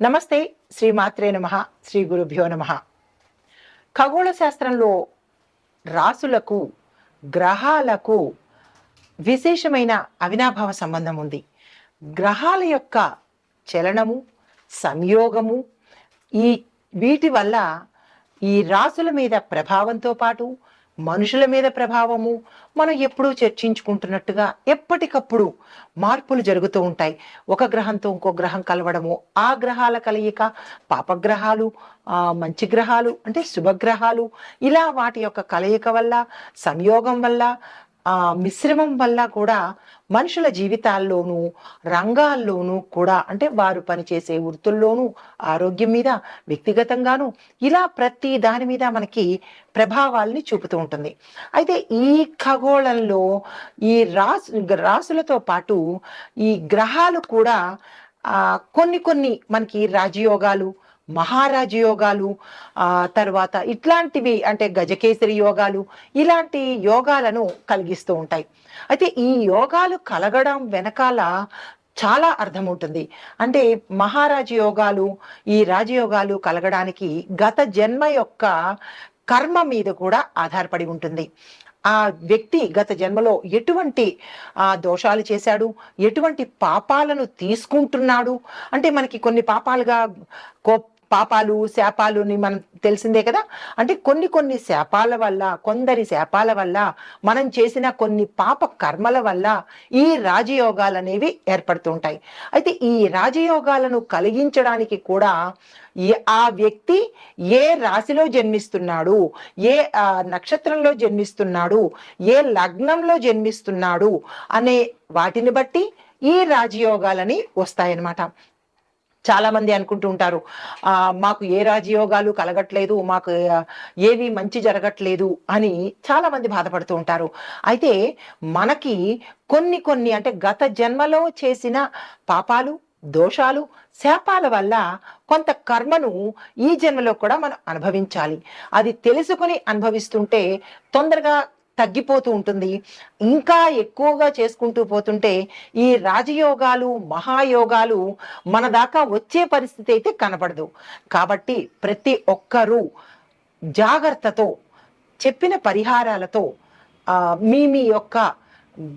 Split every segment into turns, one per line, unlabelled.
నమస్తే శ్రీ మాత్రే నమ శ్రీ గురుభ్యో నమ. ఖగోళ శాస్త్రంలో రాసులకు గ్రహాలకు విశేషమైన అవినాభావ సంబంధం ఉంది. గ్రహాల యొక్క చలనము సంయోగము ఈ వీటి వల్ల ఈ రాసుల మీద ప్రభావంతో పాటు మనుషుల మీద ప్రభావము మనం ఎప్పుడూ చర్చించుకుంటున్నట్టుగా ఎప్పటికప్పుడు మార్పులు జరుగుతూ ఉంటాయి. ఒక గ్రహంతో ఇంకో గ్రహం కలవడము ఆ గ్రహాల కలయిక పాపగ్రహాలు మంచి గ్రహాలు అంటే శుభగ్రహాలు ఇలా వాటి యొక్క కలయిక వల్ల సంయోగం వల్ల ఆ మిశ్రమం వల్ల కూడా మనుషుల జీవితాల్లోనూ రంగాల్లోనూ కూడా అంటే వారు పనిచేసే వృత్తుల్లోనూ ఆరోగ్యం మీద వ్యక్తిగతంగాను ఇలా ప్రతి దాని మీద మనకి ప్రభావాల్ని చూపుతూ ఉంటుంది. అయితే ఈ ఖగోళంలో ఈ రాసు రాసులతో పాటు ఈ గ్రహాలు కూడా కొన్ని కొన్ని మనకి రాజయోగాలు మహారాజ యోగాలు ఆ తర్వాత ఇట్లాంటివి అంటే గజకేసరి యోగాలు ఇలాంటి యోగాలను కలిగిస్తూ ఉంటాయి. అయితే ఈ యోగాలు కలగడం వెనకాల చాలా అర్థం ఉంటుంది అంటే మహారాజ యోగాలు ఈ రాజయోగాలు కలగడానికి గత జన్మ యొక్క కర్మ మీద కూడా ఆధారపడి ఉంటుంది. ఆ వ్యక్తి గత జన్మలో ఎటువంటి ఆ దోషాలు చేశాడు? ఎటువంటి పాపాలను తీసుకుంటున్నాడు? అంటే మనకి కొన్ని పాపాలుగా కోప్ పాపాలు శాపాలు అని మనం తెలిసిందే కదా? అంటే కొన్ని కొన్ని శాపాల వల్ల కొందరి శాపాల వల్ల మనం చేసిన కొన్ని పాప కర్మల వల్ల ఈ రాజయోగాలు అనేవి ఏర్పడుతుంటాయి. అయితే ఈ రాజయోగాలను కలిగించడానికి కూడా ఆ వ్యక్తి ఏ రాశిలో జన్మిస్తున్నాడు ఏ ఆ, నక్షత్రంలో జన్మిస్తున్నాడు ఏ లగ్నంలో జన్మిస్తున్నాడు అనే వాటిని బట్టి ఈ రాజయోగాలని వస్తాయన్నమాట. చాలా మంది అనుకుంటూ ఉంటారు మాకు ఏ రాజయోగాలు కలగట్లేదు మాకు ఏవి మంచి జరగట్లేదు అని చాలా మంది బాధపడుతూ ఉంటారు. అయితే మనకి కొన్ని కొన్ని అంటే గత జన్మలో చేసిన పాపాలు దోషాలు శాపాల వల్ల కొంత కర్మను ఈ జన్మలో కూడా మనం అనుభవించాలి. అది తెలుసుకుని అనుభవిస్తుంటే తొందరగా తగ్గిపోతూ ఉంటుంది. ఇంకా ఎక్కువగా చేసుకుంటూ పోతుంటే ఈ రాజయోగాలు మహాయోగాలు మన దాకా వచ్చే పరిస్థితి అయితే కనపడదు కాబట్టి ప్రతి ఒక్కరూ జాగ్రత్తతో చెప్పిన పరిహారాలతో మీ మీ యొక్క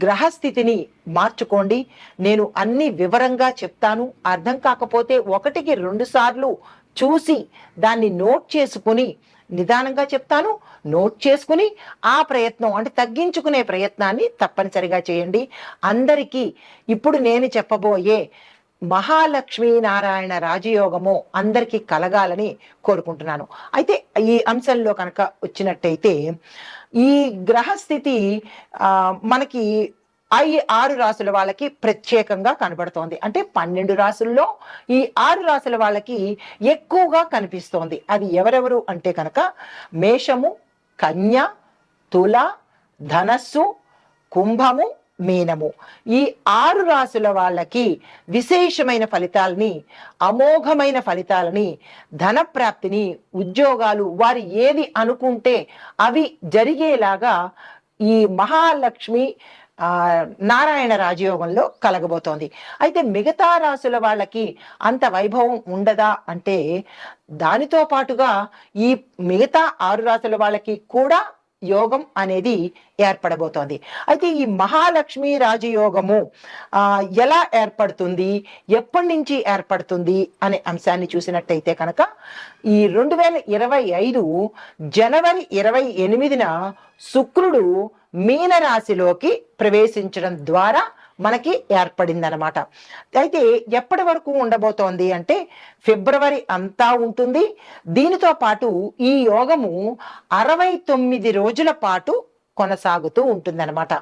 గ్రహస్థితిని మార్చుకోండి. నేను అన్ని వివరంగా చెప్తాను. అర్థం కాకపోతే ఒకటికి రెండు సార్లు చూసి దాన్ని నోట్ చేసుకుని నిదానంగా చెప్తాను నోట్ చేసుకుని ఆ ప్రయత్నం అంటే తగ్గించుకునే ప్రయత్నాన్ని తప్పనిసరిగా చేయండి. అందరికీ ఇప్పుడు నేను చెప్పబోయే మహాలక్ష్మీ నారాయణ రాజయోగము అందరికీ కలగాలని కోరుకుంటున్నాను. అయితే ఈ అంశంలో కనుక వచ్చినట్టయితే ఈ గ్రహస్థితి మనకి ఈ ఆరు రాసుల వాళ్ళకి ప్రత్యేకంగా కనబడుతోంది. అంటే పన్నెండు రాసుల్లో ఈ ఆరు రాసుల వాళ్ళకి ఎక్కువగా కనిపిస్తోంది. అది ఎవరెవరు అంటే కనుక మేషము కన్య తుల ధనస్సు కుంభము మీనము. ఈ ఆరు రాసుల వాళ్ళకి విశేషమైన ఫలితాలని అమోఘమైన ఫలితాలని ధనప్రాప్తిని ఉద్యోగాలు వారు ఏది అనుకుంటే అవి జరిగేలాగా ఈ మహాలక్ష్మి నారాయణ రాజయోగంలో కలగబోతోంది. అయితే మిగతా రాసుల వాళ్ళకి అంత వైభవం ఉండదా అంటే దానితో పాటుగా ఈ మిగతా ఆరు రాసుల వాళ్ళకి కూడా యోగం అనేది ఏర్పడబోతోంది. అయితే ఈ మహాలక్ష్మి రాజయోగము ఎలా ఏర్పడుతుంది ఎప్పటి నుంచి ఏర్పడుతుంది అనే అంశాన్ని చూసినట్టయితే కనుక ఈ రెండు వేల ఇరవై ఐదు జనవరి ఇరవై ఎనిమిదిన శుక్రుడు మీనరాశిలోకి ప్రవేశించడం ద్వారా మనకి ఏర్పడిందనమాట అయితే ఎప్పటి వరకు ఉండబోతోంది అంటే ఫిబ్రవరి అంతా ఉంటుంది. దీనితో పాటు ఈ యోగము అరవై తొమ్మిది రోజుల పాటు కొనసాగుతూ ఉంటుందన్నమాట.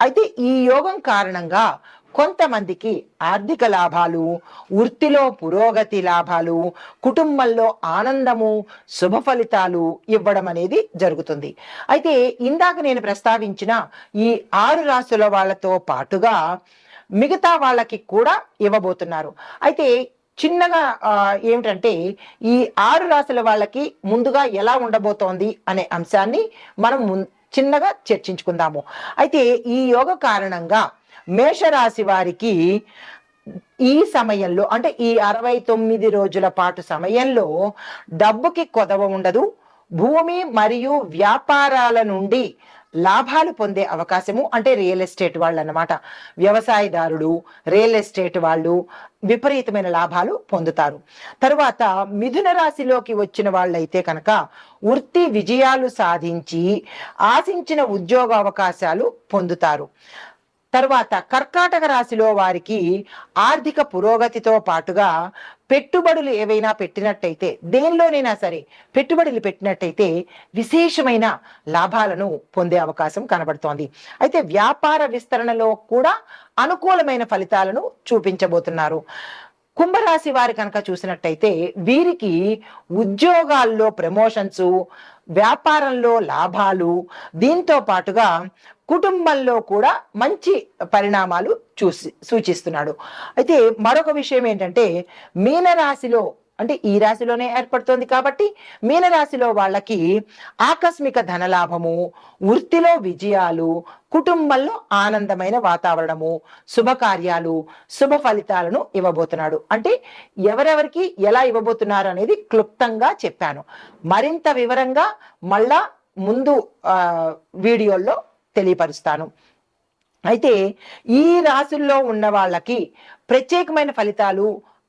అయితే ఈ యోగం కారణంగా కొంతమందికి ఆర్థిక లాభాలు వృత్తిలో పురోగతి లాభాలు కుటుంబంలో ఆనందము శుభ ఫలితాలు ఇవ్వడం అనేది జరుగుతుంది. అయితే ఇందాక నేను ప్రస్తావించిన ఈ ఆరు రాసుల వాళ్ళతో పాటుగా మిగతా వాళ్ళకి కూడా ఇవ్వబోతున్నారు. అయితే చిన్నగా ఏమిటంటే ఈ ఆరు రాసుల వాళ్ళకి ముందుగా ఎలా ఉండబోతోంది అనే అంశాన్ని మనం ముం- చిన్నగా చర్చించుకుందాము. అయితే ఈ యోగ కారణంగా మేషరాశి వారికి ఈ సమయంలో అంటే ఈ అరవై తొమ్మిది రోజుల పాటు సమయంలో డబ్బుకి కొదవ ఉండదు. భూమి మరియు వ్యాపారాల నుండి లాభాలు పొందే అవకాశము అంటే రియల్ ఎస్టేట్ వాళ్ళు అన్నమాట వ్యవసాయదారుడు రియల్ ఎస్టేట్ వాళ్ళు విపరీతమైన లాభాలు పొందుతారు. తరువాత మిథున రాశిలోకి వచ్చిన వాళ్ళైతే కనుక వృత్తి విజయాలు సాధించి ఆశించిన ఉద్యోగ అవకాశాలు పొందుతారు. తర్వాత కర్కాటక రాశిలో వారికి ఆర్థిక పురోగతితో పాటుగా పెట్టుబడులు ఏవైనా పెట్టినట్టయితే దేనిలోనైనా సరే పెట్టుబడులు పెట్టినట్టయితే విశేషమైన లాభాలను పొందే అవకాశం కనబడుతోంది. అయితే వ్యాపార విస్తరణలో కూడా అనుకూలమైన ఫలితాలను చూపించబోతున్నారు. కుంభరాశి వారి కనుక చూసినట్టయితే వీరికి ఉద్యోగాల్లో ప్రమోషన్స్ వ్యాపారంలో లాభాలు దీంతో పాటుగా కుటుంబంలో కూడా మంచి పరిణామాలు చూసి సూచిస్తున్నాడు. అయితే మరొక విషయం ఏంటంటే మీనరాశిలో అంటే ఈ రాశిలోనే ఏర్పడుతోంది కాబట్టి మీనరాశిలో వాళ్ళకి ఆకస్మిక ధనలాభము వృత్తిలో విజయాలు కుటుంబంలో ఆనందమైన వాతావరణము శుభకార్యాలు శుభ ఫలితాలను ఇవ్వబోతున్నాడు. అంటే ఎవరెవరికి ఎలా ఇవ్వబోతున్నారు అనేది క్లుప్తంగా చెప్పాను. మరింత వివరంగా మళ్ళా ముందు వీడియోల్లో తెలియపరుస్తాను. అయితే ఈ రాశుల్లో ఉన్న వాళ్ళకి ప్రత్యేకమైన ఫలితాలు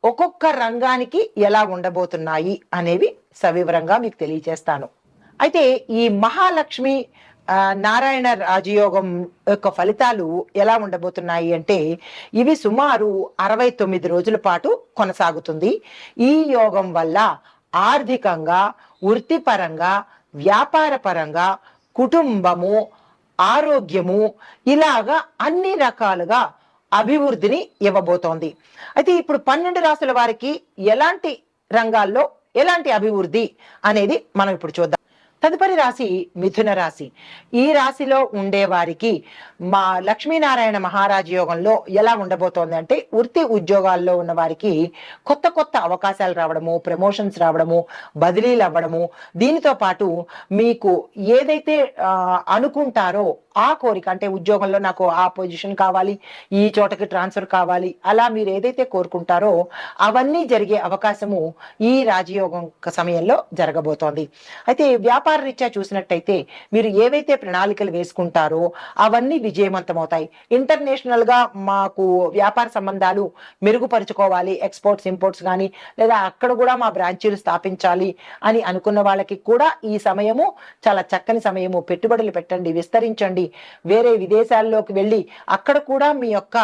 ఒక్కొక్క రంగానికి ఎలా ఉండబోతున్నాయి అనేవి సవివరంగా మీకు తెలియజేస్తాను. అయితే ఈ మహాలక్ష్మి నారాయణ రాజయోగం యొక్క ఫలితాలు ఎలా ఉండబోతున్నాయి అంటే ఇవి సుమారు అరవై తొమ్మిది రోజుల పాటు కొనసాగుతుంది. ఈ యోగం వల్ల ఆర్థికంగా వృత్తిపరంగా వ్యాపార పరంగా కుటుంబము ఆరోగ్యము ఇలాగా అన్ని రకాలుగా అభివృద్ధిని ఇవ్వబోతోంది. అయితే ఇప్పుడు పన్నెండు రాసుల వారికి ఎలాంటి రంగాల్లో ఎలాంటి అభివృద్ధి అనేది మనం ఇప్పుడు చూద్దాం. తదుపరి రాశి మిథున రాశి. ఈ రాశిలో ఉండే వారికి మా లక్ష్మీనారాయణ మహారాజ యోగంలో ఎలా ఉండబోతోంది అంటే వృత్తి ఉద్యోగాల్లో ఉన్న వారికి కొత్త కొత్త అవకాశాలు రావడము ప్రమోషన్స్ రావడము బదిలీలు అవ్వడము దీనితో పాటు మీకు ఏదైతే అనుకుంటారో ఆ కోరిక అంటే ఉద్యోగంలో నాకు ఆ పొజిషన్ కావాలి ఈ చోటకి ట్రాన్స్ఫర్ కావాలి అలా మీరు ఏదైతే కోరుకుంటారో అవన్నీ జరిగే అవకాశము ఈ రాజయోగం సమయంలో జరగబోతోంది. అయితే వ్యాపార వ్యాపార రీత్యా చూసినట్టయితే మీరు ఏవైతే ప్రణాళికలు వేసుకుంటారో అవన్నీ విజయవంతమవుతాయి. ఇంటర్నేషనల్గా మాకు వ్యాపార సంబంధాలు మెరుగుపరుచుకోవాలి. ఎక్స్పోర్ట్స్ ఇంపోర్ట్స్ కానీ లేదా అక్కడ కూడా మా బ్రాంచీలు స్థాపించాలి అని అనుకున్న వాళ్ళకి కూడా ఈ సమయము చాలా చక్కని సమయము. పెట్టుబడులు పెట్టండి విస్తరించండి. వేరే విదేశాల్లోకి వెళ్ళి అక్కడ కూడా మీ యొక్క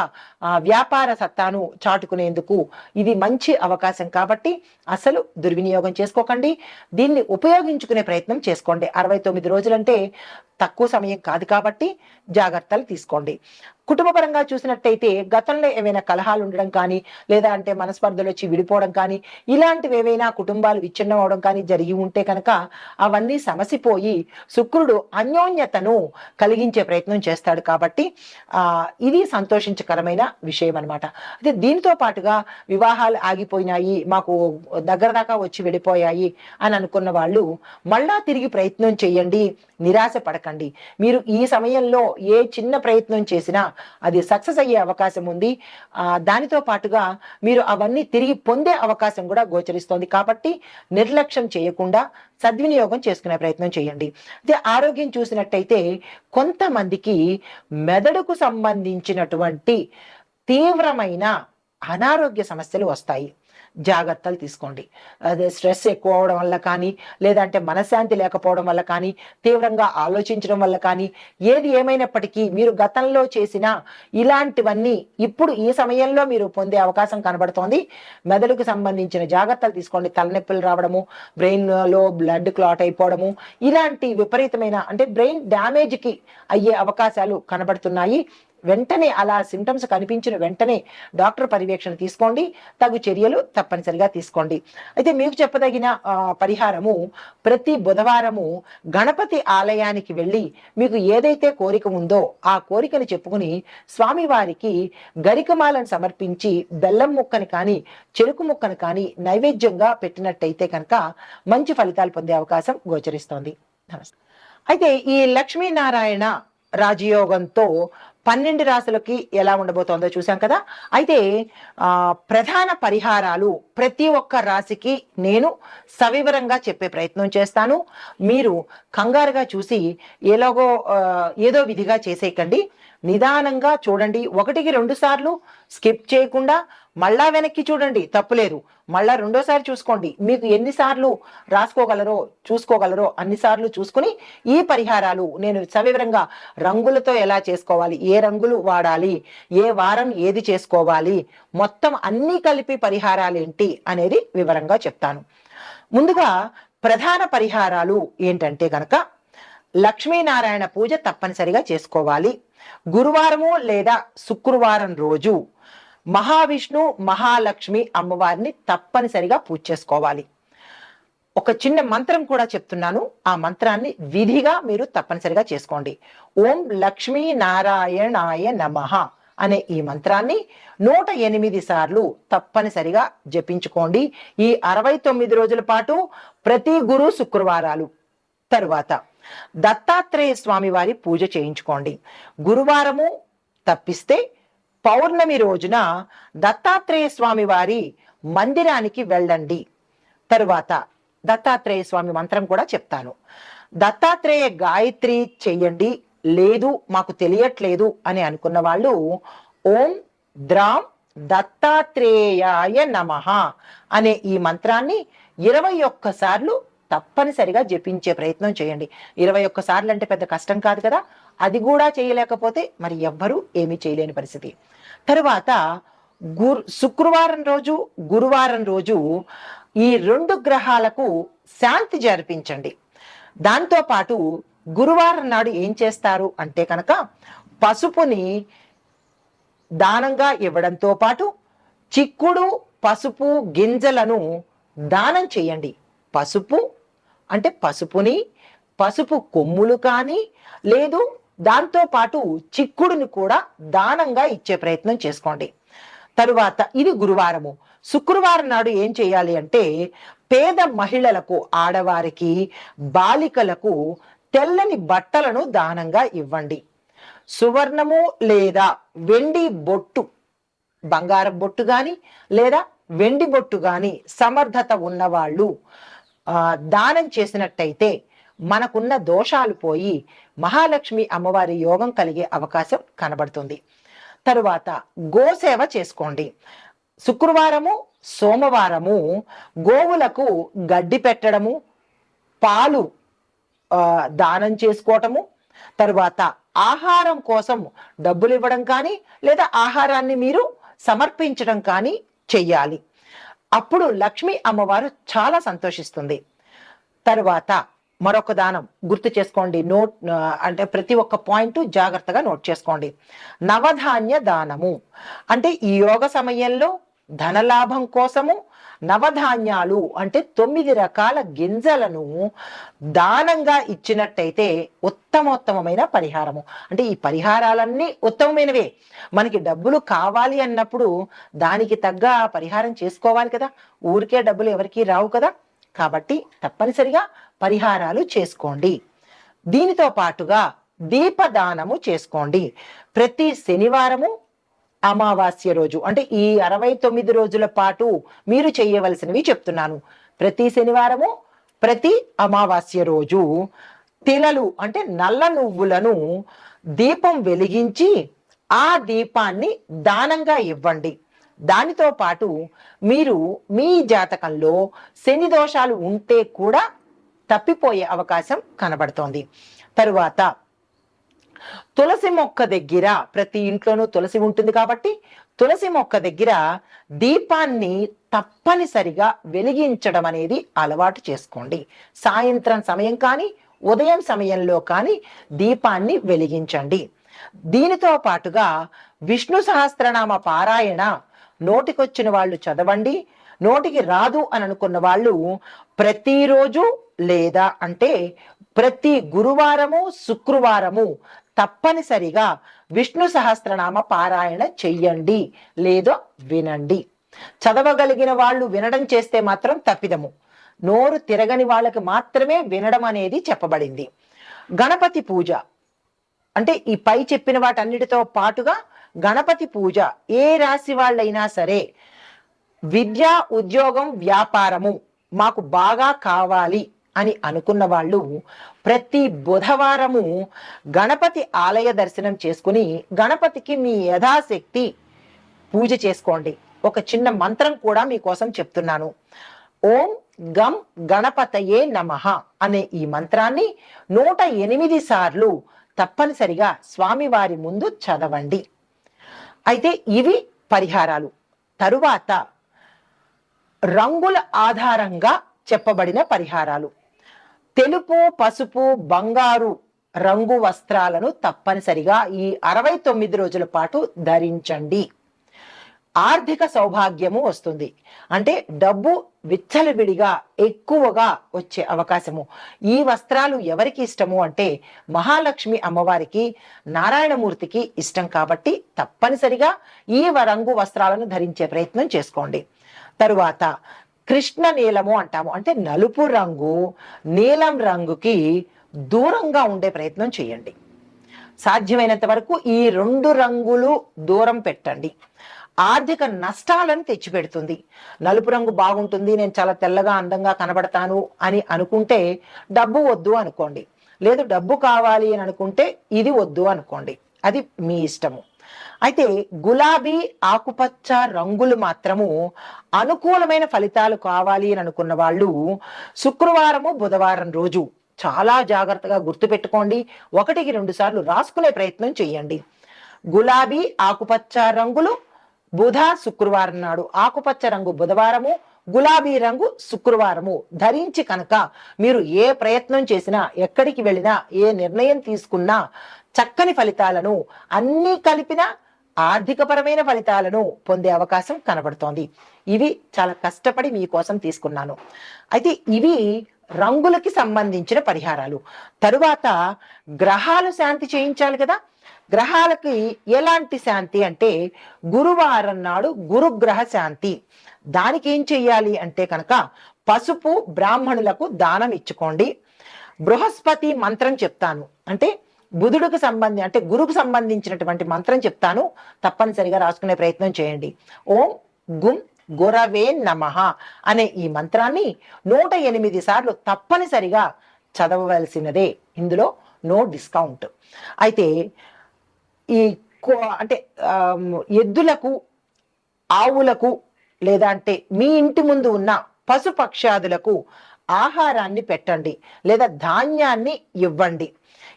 వ్యాపార సత్తాను చాటుకునేందుకు ఇది మంచి అవకాశం. కాబట్టి అసలు దుర్వినియోగం చేసుకోకండి. దీన్ని ఉపయోగించుకునే ప్రయత్నం చేసుకోండి. అరవై తొమ్మిది రోజులంటే తక్కువ సమయం కాదు కాబట్టి జాగ్రత్తలు తీసుకోండి. కుటుంబపరంగా చూసినట్టయితే గతంలో ఏవైనా కలహాలు ఉండడం కానీ లేదా అంటే మనస్పర్ధలు వచ్చి విడిపోవడం కానీ ఇలాంటివి ఏవైనా కుటుంబాలు విచ్ఛిన్నం అవడం కానీ జరిగి ఉంటే కనుక అవన్నీ సమసిపోయి శుక్రుడు అన్యోన్యతను కలిగించే ప్రయత్నం చేస్తాడు కాబట్టి ఆ ఇది సంతోషించకరమైన విషయం అనమాట అయితే దీనితో పాటుగా వివాహాలు ఆగిపోయినాయి మాకు దగ్గర దాకా వచ్చి విడిపోయాయి అని అనుకున్న వాళ్ళు మళ్ళా తిరిగి ప్రయత్నం చేయండి నిరాశ పడకండి. మీరు ఈ సమయంలో ఏ చిన్న ప్రయత్నం చేసినా అది సక్సెస్ అయ్యే అవకాశం ఉంది. దానితో పాటుగా మీరు అవన్నీ తిరిగి పొందే అవకాశం కూడా గోచరిస్తోంది. కాబట్టి నిర్లక్ష్యం చేయకుండా సద్వినియోగం చేసుకునే ప్రయత్నం చేయండి. అయితే ఆరోగ్యం చూసినట్టయితే కొంతమందికి మెదడుకు సంబంధించినటువంటి తీవ్రమైన అనారోగ్య సమస్యలు వస్తాయి. జాగ్రత్తలు తీసుకోండి. అదే స్ట్రెస్ ఎక్కువ అవడం వల్ల కానీ లేదంటే మనశ్శాంతి లేకపోవడం వల్ల కానీ తీవ్రంగా ఆలోచించడం వల్ల కానీ ఏది ఏమైనప్పటికీ మీరు గతంలో చేసిన ఇలాంటివన్నీ ఇప్పుడు ఈ సమయంలో మీరు పొందే అవకాశం కనబడుతోంది. మెదడుకు సంబంధించిన జాగ్రత్తలు తీసుకోండి. తలనొప్పులు రావడము బ్రెయిన్లో బ్లడ్ క్లాట్ అయిపోవడము ఇలాంటి విపరీతమైన అంటే బ్రెయిన్ డ్యామేజ్కి అయ్యే అవకాశాలు కనబడుతున్నాయి. వెంటనే అలా సిమ్టమ్స్ కనిపించిన వెంటనే డాక్టర్ పర్యవేక్షణ తీసుకోండి. తగు చర్యలు తప్పనిసరిగా తీసుకోండి. అయితే మీకు చెప్పదగిన పరిహారము ప్రతి బుధవారము గణపతి ఆలయానికి వెళ్ళి మీకు ఏదైతే కోరిక ఉందో ఆ కోరికను చెప్పుకుని స్వామివారికి గరికమాలను సమర్పించి బెల్లం ముక్కని కానీ చెరుకు ముక్కను కానీ నైవేద్యంగా పెట్టినట్టయితే కనుక మంచి ఫలితాలు పొందే అవకాశం గోచరిస్తోంది. నమస్తే. అయితే ఈ లక్ష్మీనారాయణ రాజయోగంతో పన్నెండు రాశులకి ఎలా ఉండబోతోందో చూసాం కదా. అయితే ప్రధాన పరిహారాలు ప్రతి ఒక్క రాశికి నేను సవివరంగా చెప్పే ప్రయత్నం చేస్తాను. మీరు కంగారుగా చూసి ఎలాగో ఏదో విధిగా చేసేయకండి. నిదానంగా చూడండి. ఒకటికి రెండు సార్లు స్కిప్ చేయకుండా మళ్ళా వెనక్కి చూడండి తప్పులేదు. మళ్ళా రెండోసారి చూసుకోండి. మీకు ఎన్నిసార్లు రాసుకోగలరో చూసుకోగలరో అన్నిసార్లు చూసుకుని ఈ పరిహారాలు నేను సవివరంగా రంగులతో ఎలా చేసుకోవాలి ఏ రంగులు వాడాలి ఏ వారం ఏది చేసుకోవాలి మొత్తం అన్నీ కలిపి పరిహారాలు ఏంటి అనేది వివరంగా చెప్తాను. ముందుగా ప్రధాన పరిహారాలు ఏంటంటే గనక లక్ష్మీనారాయణ పూజ తప్పనిసరిగా చేసుకోవాలి. గురువారము లేదా శుక్రవారం రోజు మహావిష్ణు మహాలక్ష్మి అమ్మవారిని తప్పనిసరిగా పూజ చేసుకోవాలి. ఒక చిన్న మంత్రం కూడా చెప్తున్నాను. ఆ మంత్రాన్ని విధిగా మీరు తప్పనిసరిగా చేసుకోండి. ఓం లక్ష్మీ నారాయణాయ నమః అనే ఈ మంత్రాన్ని నూట ఎనిమిది సార్లు తప్పనిసరిగా జపించుకోండి. ఈ అరవై తొమ్మిది రోజుల పాటు ప్రతి గురు శుక్రవారాలు తరువాత దత్తాత్రేయ స్వామి వారి పూజ చేయించుకోండి. గురువారము తప్పిస్తే పౌర్ణమి రోజున దత్తాత్రేయ స్వామి వారి మందిరానికి వెళ్ళండి. తరువాత దత్తాత్రేయ స్వామి మంత్రం కూడా చెప్తాను. దత్తాత్రేయ గాయత్రి చెయ్యండి లేదు మాకు తెలియట్లేదు అని అనుకున్న వాళ్ళు ఓం ద్రాం దత్తాత్రేయాయ నమః అనే ఈ మంత్రాన్ని ఇరవై ఒక్కసార్లు తప్పనిసరిగా జపించే ప్రయత్నం చేయండి. ఇరవై ఒక్కసార్లు అంటే పెద్ద కష్టం కాదు కదా. అది కూడా చేయలేకపోతే మరి ఎవ్వరూ ఏమీ చేయలేని పరిస్థితి. తరువాత గురు శుక్రవారం రోజు గురువారం రోజు ఈ రెండు గ్రహాలకు శాంతి జరిపించండి. దాంతోపాటు గురువారం నాడు ఏం చేస్తారు అంటే కనుక పసుపుని దానంగా ఇవ్వడంతో పాటు చిక్కుడు పసుపు గింజలను దానం చేయండి. పసుపు అంటే పసుపుని పసుపు కొమ్ములు కానీ లేదు దాంతో పాటు చిక్కుడుని కూడా దానంగా ఇచ్చే ప్రయత్నం చేసుకోండి. తరువాత ఇది గురువారము. శుక్రవారం నాడు ఏం చేయాలి అంటే పేద మహిళలకు ఆడవారికి బాలికలకు తెల్లని బట్టలను దానంగా ఇవ్వండి. సువర్ణము లేదా వెండి బొట్టు బంగారం బొట్టు కానీ లేదా వెండి బొట్టు కానీ సమర్థత ఉన్నవాళ్ళు దానం చేసినట్టయితే మనకున్న దోషాలు పోయి మహాలక్ష్మి అమ్మవారి యోగం కలిగే అవకాశం కనబడుతుంది. తరువాత గోసేవ చేసుకోండి. శుక్రవారము సోమవారము గోవులకు గడ్డి పెట్టడము పాలు దానం చేసుకోవటము తరువాత ఆహారం కోసం డబ్బులు ఇవ్వడం కానీ లేదా ఆహారాన్ని మీరు సమర్పించడం కానీ చెయ్యాలి. అప్పుడు లక్ష్మీ అమ్మవారు చాలా సంతోషిస్తుంది. తరువాత మరొక దానం గుర్తు చేసుకోండి. నోట్ అంటే ప్రతి ఒక్క పాయింట్ జాగ్రత్తగా నోట్ చేసుకోండి. నవధాన్య దానము. అంటే ఈ యోగ సమయంలో ధనలాభం కోసము నవధాన్యాలు అంటే తొమ్మిది రకాల గింజలను దానంగా ఇచ్చినట్టయితే ఉత్తమోత్తమైన పరిహారము. అంటే ఈ పరిహారాలన్నీ ఉత్తమమైనవే. మనకి డబ్బులు కావాలి అన్నప్పుడు దానికి తగ్గ పరిహారం చేసుకోవాలి కదా. ఊరికే డబ్బులు ఎవరికీ రావు కదా. కాబట్టి తప్పనిసరిగా పరిహారాలు చేసుకోండి. దీనితో పాటుగా దీపదానము చేసుకోండి. ప్రతి శనివారము అమావాస్య రోజు అంటే ఈ అరవై తొమ్మిది రోజుల పాటు మీరు చేయవలసినవి చెప్తున్నాను. ప్రతి శనివారము ప్రతి అమావాస్య రోజు తిలలు అంటే నల్ల నువ్వులను దీపం వెలిగించి ఆ దీపాన్ని దానంగా ఇవ్వండి. దానితో పాటు మీరు మీ జాతకంలో శని దోషాలు ఉంటే కూడా తప్పిపోయే అవకాశం కనబడుతోంది. తరువాత తులసి మొక్క దగ్గర ప్రతి ఇంట్లోనూ తులసి ఉంటుంది కాబట్టి తులసి మొక్క దగ్గర దీపాన్ని తప్పనిసరిగా వెలిగించడం అనేది అలవాటు చేసుకోండి. సాయంత్రం సమయం కానీ ఉదయం సమయంలో కానీ దీపాన్ని వెలిగించండి. దీనితో పాటుగా విష్ణు సహస్రనామ పారాయణ నోటికొచ్చిన వాళ్ళు చదవండి. నోటికి రాదు అని అనుకున్న వాళ్ళు ప్రతిరోజు లేదా అంటే ప్రతి గురువారము శుక్రవారము తప్పనిసరిగా విష్ణు సహస్రనామ పారాయణ చెయ్యండి లేదా వినండి. చదవగలిగిన వాళ్ళు వినడం చేస్తే మాత్రం తప్పిదము. నోరు తిరగని వాళ్ళకి మాత్రమే వినడం అనేది చెప్పబడింది. గణపతి పూజ. అంటే ఈ పై చెప్పిన వాటన్నిటితో పాటుగా గణపతి పూజ. ఏ రాశి వాళ్ళైనా సరే విద్య ఉద్యోగం వ్యాపారము మాకు బాగా కావాలి అని అనుకున్న వాళ్ళు ప్రతి బుధవారము గణపతి ఆలయ దర్శనం చేసుకుని గణపతికి మీ యథాశక్తి పూజ చేసుకోండి. ఒక చిన్న మంత్రం కూడా మీకోసం చెప్తున్నాను. ఓం గం గణపతయే నమః అనే ఈ మంత్రాన్ని నూట ఎనిమిది సార్లు తప్పనిసరిగా స్వామివారి ముందు చదవండి. అయితే ఇవి పరిహారాలు. తరువాత రంగుల ఆధారంగా చెప్పబడిన పరిహారాలు. తెలుపు పసుపు బంగారు రంగు వస్త్రాలను తప్పనిసరిగా ఈ అరవై తొమ్మిది రోజుల పాటు ధరించండి. ఆర్థిక సౌభాగ్యము వస్తుంది. అంటే డబ్బు విచ్చలవిడిగా ఎక్కువగా వచ్చే అవకాశము. ఈ వస్త్రాలు ఎవరికి ఇష్టము అంటే మహాలక్ష్మి అమ్మవారికి నారాయణమూర్తికి ఇష్టం కాబట్టి తప్పనిసరిగా ఈ రంగు వస్త్రాలను ధరించే ప్రయత్నం చేసుకోండి. తరువాత కృష్ణ నీలము అంటాము. అంటే నలుపు రంగు నీలం రంగుకి దూరంగా ఉండే ప్రయత్నం చేయండి. సాధ్యమైనంత వరకు ఈ రెండు రంగులు దూరం పెట్టండి. ఆర్థిక నష్టాలను తెచ్చిపెడుతుంది. నలుపు రంగు బాగుంటుంది నేను చాలా తెల్లగా అందంగా కనబడతాను అని అనుకుంటే డబ్బు వద్దు అనుకోండి. లేదు డబ్బు కావాలి అని అనుకుంటే ఇది వద్దు అనుకోండి. అది మీ ఇష్టము. అయితే గులాబీ ఆకుపచ్చ రంగులు మాత్రము అనుకూలమైన ఫలితాలు కావాలి అని అనుకున్న వాళ్ళు శుక్రవారము బుధవారం రోజు చాలా జాగ్రత్తగా గుర్తుపెట్టుకోండి. ఒకటికి రెండు సార్లు రాసుకునే ప్రయత్నం చేయండి. గులాబీ ఆకుపచ్చ రంగులు బుధ శుక్రవారం నాడు ఆకుపచ్చ రంగు బుధవారము గులాబీ రంగు శుక్రవారము. ధరించి కనుక మీరు ఏ ప్రయత్నం చేసినా ఎక్కడికి వెళ్ళినా ఏ నిర్ణయం తీసుకున్నా చక్కని ఫలితాలను అన్నీ కలిపిన ఆర్థికపరమైన ఫలితాలను పొందే అవకాశం కనబడుతోంది. ఇవి చాలా కష్టపడి మీకోసం తీసుకున్నాను. అయితే ఇవి రంగులకి సంబంధించిన పరిహారాలు. తరువాత గ్రహాలు శాంతి చేయించాలి కదా? గ్రహాలకి ఎలాంటి శాంతి అంటే గురువారం నాడు గురుగ్రహ శాంతి. దానికి ఏం చెయ్యాలి అంటే కనుక పసుపు బ్రాహ్మణులకు దానం ఇచ్చుకోండి. బృహస్పతి మంత్రం చెప్తాను. అంటే బుధుడికి సంబంధి అంటే గురుకు సంబంధించినటువంటి మంత్రం చెప్తాను. తప్పనిసరిగా రాసుకునే ప్రయత్నం చేయండి. ఓం గుం గురవే నమః అనే ఈ మంత్రాన్ని నూట ఎనిమిది సార్లు తప్పనిసరిగా చదవవలసినదే. ఇందులో నో డిస్కౌంట్. అయితే ఈ కో- అంటే ఎద్దులకు ఆవులకు లేదా అంటే మీ ఇంటి ముందు ఉన్న పశుపక్షాదులకు ఆహారాన్ని పెట్టండి లేదా ధాన్యాన్ని ఇవ్వండి.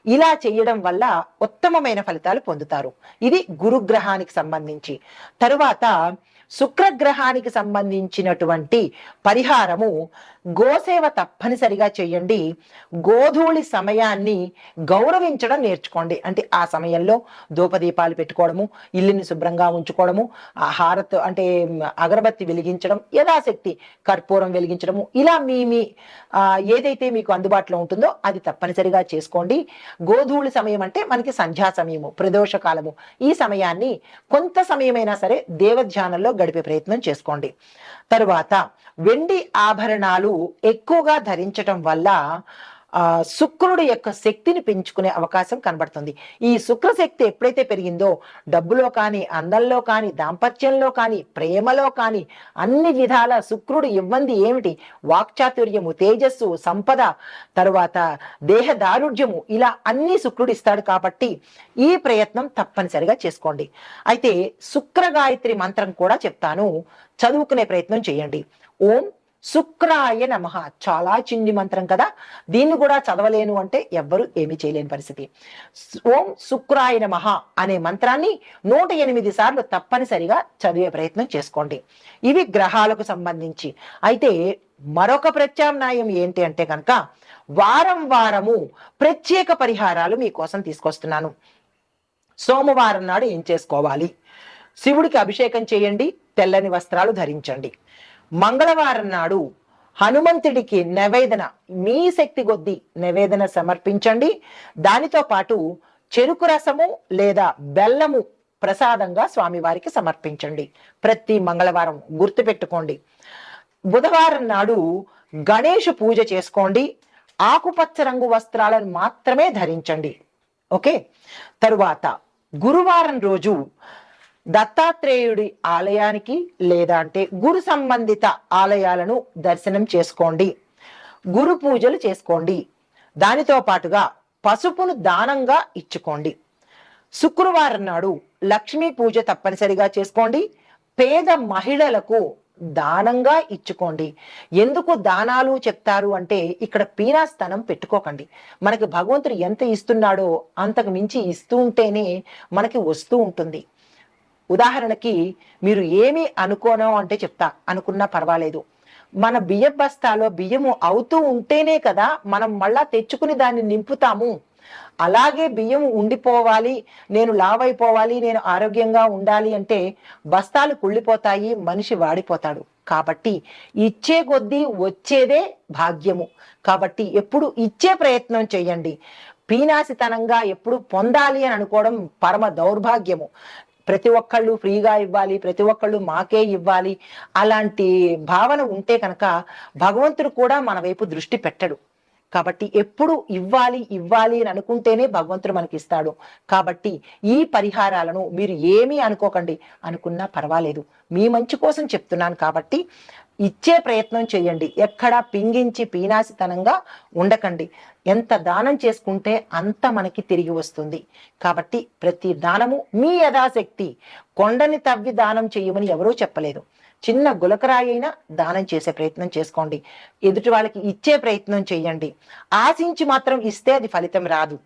ఇలా చేయడం వల్ల ఉత్తమమైన ఫలితాలు పొందుతారు. ఇది గురుగ్రహానికి సంబంధించి. తరువాత శుక్రగ్రహానికి సంబంధించినటువంటి పరిహారము గోసేవ తప్పనిసరిగా చేయండి. గోధూళి సమయాన్ని గౌరవించడం నేర్చుకోండి. అంటే ఆ సమయంలో ధూపదీపాలు పెట్టుకోవడము ఇల్లుని శుభ్రంగా ఉంచుకోవడము ఆహారత్ హారత్ అంటే అగరబత్తి వెలిగించడం యథాశక్తి కర్పూరం వెలిగించడము ఇలా మీ మీ ఏదైతే మీకు అందుబాటులో ఉంటుందో అది తప్పనిసరిగా చేసుకోండి. గోధూళి సమయం అంటే మనకి సంధ్యా సమయము ప్రదోష కాలము. ఈ సమయాన్ని కొంత సమయమైనా సరే దేవధ్యానంలో గడిపే ప్రయత్నం చేసుకోండి. తరువాత వెండి ఆభరణాలు ఎక్కువగా ధరించటం వల్ల శుక్రుడు యొక్క శక్తిని పెంచుకునే అవకాశం కనబడుతుంది. ఈ శుక్ర శక్తి ఎప్పుడైతే పెరిగిందో డబ్బులో కానీ అందంలో కానీ దాంపత్యంలో కానీ ప్రేమలో కానీ అన్ని విధాల శుక్రుడు ఇవ్వంది ఏమిటి? వాక్చాతుర్యము తేజస్సు సంపద తరువాత దేహ దారుఢ్యము ఇలా అన్ని శుక్రుడు ఇస్తాడు కాబట్టి ఈ ప్రయత్నం తప్పనిసరిగా చేసుకోండి. అయితే శుక్ర గాయత్రి మంత్రం కూడా చెప్తాను. చదువుకునే ప్రయత్నం చేయండి. ఓం శుక్రాయ నమ. చాలా చిన్ని మంత్రం కదా. దీన్ని కూడా చదవలేను అంటే ఎవ్వరు ఏమీ చేయలేని పరిస్థితి. ఓం శుక్రాయ నమ అనే మంత్రాన్ని నూట ఎనిమిది సార్లు తప్పనిసరిగా చదివే ప్రయత్నం చేసుకోండి. ఇవి గ్రహాలకు సంబంధించి. అయితే మరొక ప్రత్యామ్నాయం ఏంటి అంటే కనుక వారం వారము ప్రత్యేక పరిహారాలు మీకోసం తీసుకొస్తున్నాను. సోమవారం నాడు ఏం చేసుకోవాలి? శివుడికి అభిషేకం చేయండి తెల్లని వస్త్రాలు ధరించండి. మంగళవారం నాడు హనుమంతుడికి నివేదన మీ శక్తి కొద్దీ నివేదన సమర్పించండి. దానితో పాటు చెరుకు రసము లేదా బెల్లము ప్రసాదంగా స్వామివారికి సమర్పించండి. ప్రతి మంగళవారం గుర్తుపెట్టుకోండి. బుధవారం నాడు గణేష్ పూజ చేసుకోండి. ఆకుపచ్చ రంగు వస్త్రాలను మాత్రమే ధరించండి. ఓకే? తరువాత గురువారం రోజు దత్తాత్రేయుడి ఆలయానికి లేదా అంటే గురు సంబంధిత ఆలయాలను దర్శనం చేసుకోండి. గురు పూజలు చేసుకోండి. దానితో పాటుగా పసుపును దానంగా ఇచ్చుకోండి. శుక్రవారం నాడు లక్ష్మీ పూజ తప్పనిసరిగా చేసుకోండి. పేద మహిళలకు దానంగా ఇచ్చుకోండి. ఎందుకు దానాలు చెప్తారు అంటే ఇక్కడ పీనాస్థనం పెట్టుకోకండి. మనకి భగవంతుడు ఎంత ఇస్తున్నాడో అంతకు మించి ఇస్తూ ఉంటేనే మనకి వస్తూ ఉంటుంది. ఉదాహరణకి మీరు ఏమి అనుకోను అంటే చెప్తా. అనుకున్నా పర్వాలేదు. మన బియ్యం బస్తాలో బియ్యము అవుతూ ఉంటేనే కదా మనం మళ్ళా తెచ్చుకుని దాన్ని నింపుతాము. అలాగే బియ్యం ఉండిపోవాలి నేను లావైపోవాలి నేను ఆరోగ్యంగా ఉండాలి అంటే బస్తాలు కుళ్ళిపోతాయి మనిషి వాడిపోతాడు. కాబట్టి ఇచ్చే కొద్దీ వచ్చేదే భాగ్యము. కాబట్టి ఎప్పుడు ఇచ్చే ప్రయత్నం చేయండి. పీనాసితనంగా ఎప్పుడు పొందాలి అని అనుకోవడం పరమ దౌర్భాగ్యము. ప్రతి ఒక్కళ్ళు ఫ్రీగా ఇవ్వాలి ప్రతి ఒక్కళ్ళు మాకే ఇవ్వాలి అలాంటి భావన ఉంటే కనుక భగవంతుడు కూడా మన వైపు దృష్టి పెట్టడు. కాబట్టి ఎప్పుడు ఇవ్వాలి ఇవ్వాలి అని అనుకుంటేనే భగవంతుడు మనకి ఇస్తాడు కాబట్టి ఈ పరిహారాలను మీరు ఏమీ అనుకోకండి. అనుకున్నా పర్వాలేదు. మీ మంచి కోసం చెప్తున్నాను కాబట్టి ఇచ్చే ప్రయత్నం చేయండి. ఎక్కడా పింగించి పీనాసితనంగా ఉండకండి. ఎంత దానం చేసుకుంటే అంత మనకి తిరిగి వస్తుంది. కాబట్టి ప్రతి దానము మీ యథాశక్తి. కొండని తవ్వి దానం చేయమని ఎవరూ చెప్పలేదు. చిన్న గులకరాయి అయినా దానం చేసే ప్రయత్నం చేసుకోండి. ఎదుటి వాళ్ళకి ఇచ్చే ప్రయత్నం చేయండి. ఆశించి మాత్రం ఇస్తే అది ఫలితం రాదు.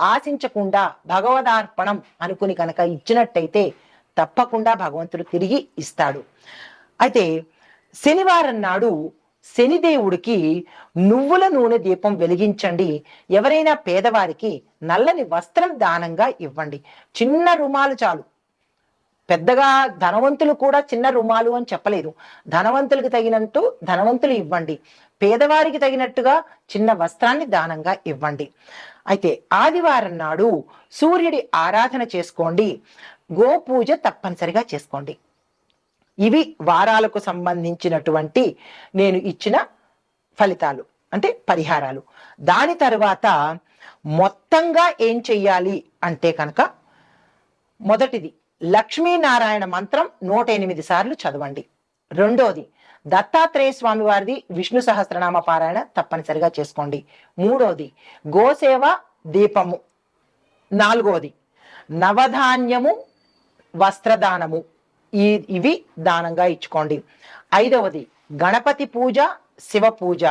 ఆశించకుండా భగవదార్పణం అనుకుని కనుక ఇచ్చినట్టయితే తప్పకుండా భగవంతుడు తిరిగి ఇస్తాడు. అయితే శనివారం నాడు శనిదేవుడికి నువ్వుల నూనె దీపం వెలిగించండి. ఎవరైనా పేదవారికి నల్లని వస్త్రం దానంగా ఇవ్వండి. చిన్న రుమాలు చాలు. పెద్దగా ధనవంతులు కూడా చిన్న రుమాలు అని చెప్పలేదు ధనవంతులకు తగినట్టు ధనవంతులు ఇవ్వండి. పేదవారికి తగినట్టుగా చిన్న వస్త్రాన్ని దానంగా ఇవ్వండి. అయితే ఆదివారం నాడు సూర్యుడి ఆరాధన చేసుకోండి. గోపూజ తప్పనిసరిగా చేసుకోండి. ఇవి వారాలకు సంబంధించినటువంటి నేను ఇచ్చిన ఫలితాలు అంటే పరిహారాలు. దాని తర్వాత మొత్తంగా ఏం చెయ్యాలి అంటే కనుక మొదటిది లక్ష్మీనారాయణ మంత్రం నూట ఎనిమిది సార్లు చదవండి. రెండోది దత్తాత్రేయ స్వామి వారిది విష్ణు సహస్రనామ పారాయణ తప్పనిసరిగా చేసుకోండి. మూడోది గోసేవ దీపము. నాలుగోది నవధాన్యము వస్త్రదానము. ఈ ఇవి దానంగా ఇచ్చుకోండి. ఐదవది గణపతి పూజ శివ పూజ.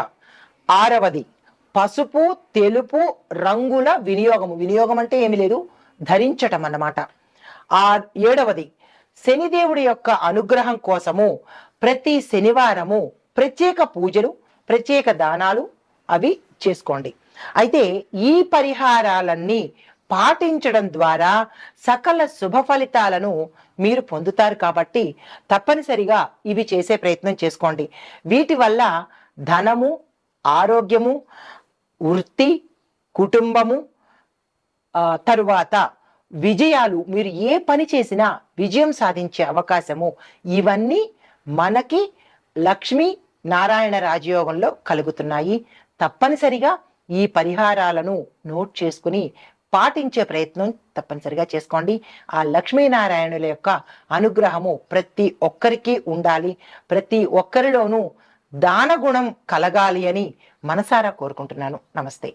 ఆరవది పసుపు తెలుపు రంగుల వినియోగము. వినియోగం అంటే ఏమి లేదు ధరించటం అన్నమాట. ఆ ఏడవది శనిదేవుడి యొక్క అనుగ్రహం కోసము ప్రతి శనివారము ప్రత్యేక పూజలు ప్రత్యేక దానాలు అవి చేసుకోండి. అయితే ఈ పరిహారాలన్నీ పాటించడం ద్వారా సకల శుభ ఫలితాలను మీరు పొందుతారు కాబట్టి తప్పనిసరిగా ఇవి చేసే ప్రయత్నం చేసుకోండి. వీటి వల్ల ధనము ఆరోగ్యము వృత్తి కుటుంబము తరువాత విజయాలు మీరు ఏ పని చేసినా విజయం సాధించే అవకాశము ఇవన్నీ మనకి లక్ష్మీ నారాయణ రాజయోగంలో కలుగుతున్నాయి. తప్పనిసరిగా ఈ పరిహారాలను నోట్ చేసుకుని పాటించే ప్రయత్నం తప్పనిసరిగా చేసుకోండి. ఆ లక్ష్మీనారాయణుల యొక్క అనుగ్రహము ప్రతి ఒక్కరికి ఉండాలి. ప్రతి ఒక్కరిలోనూ దానగుణం కలగాలి అని మనసారా కోరుకుంటున్నాను. నమస్తే.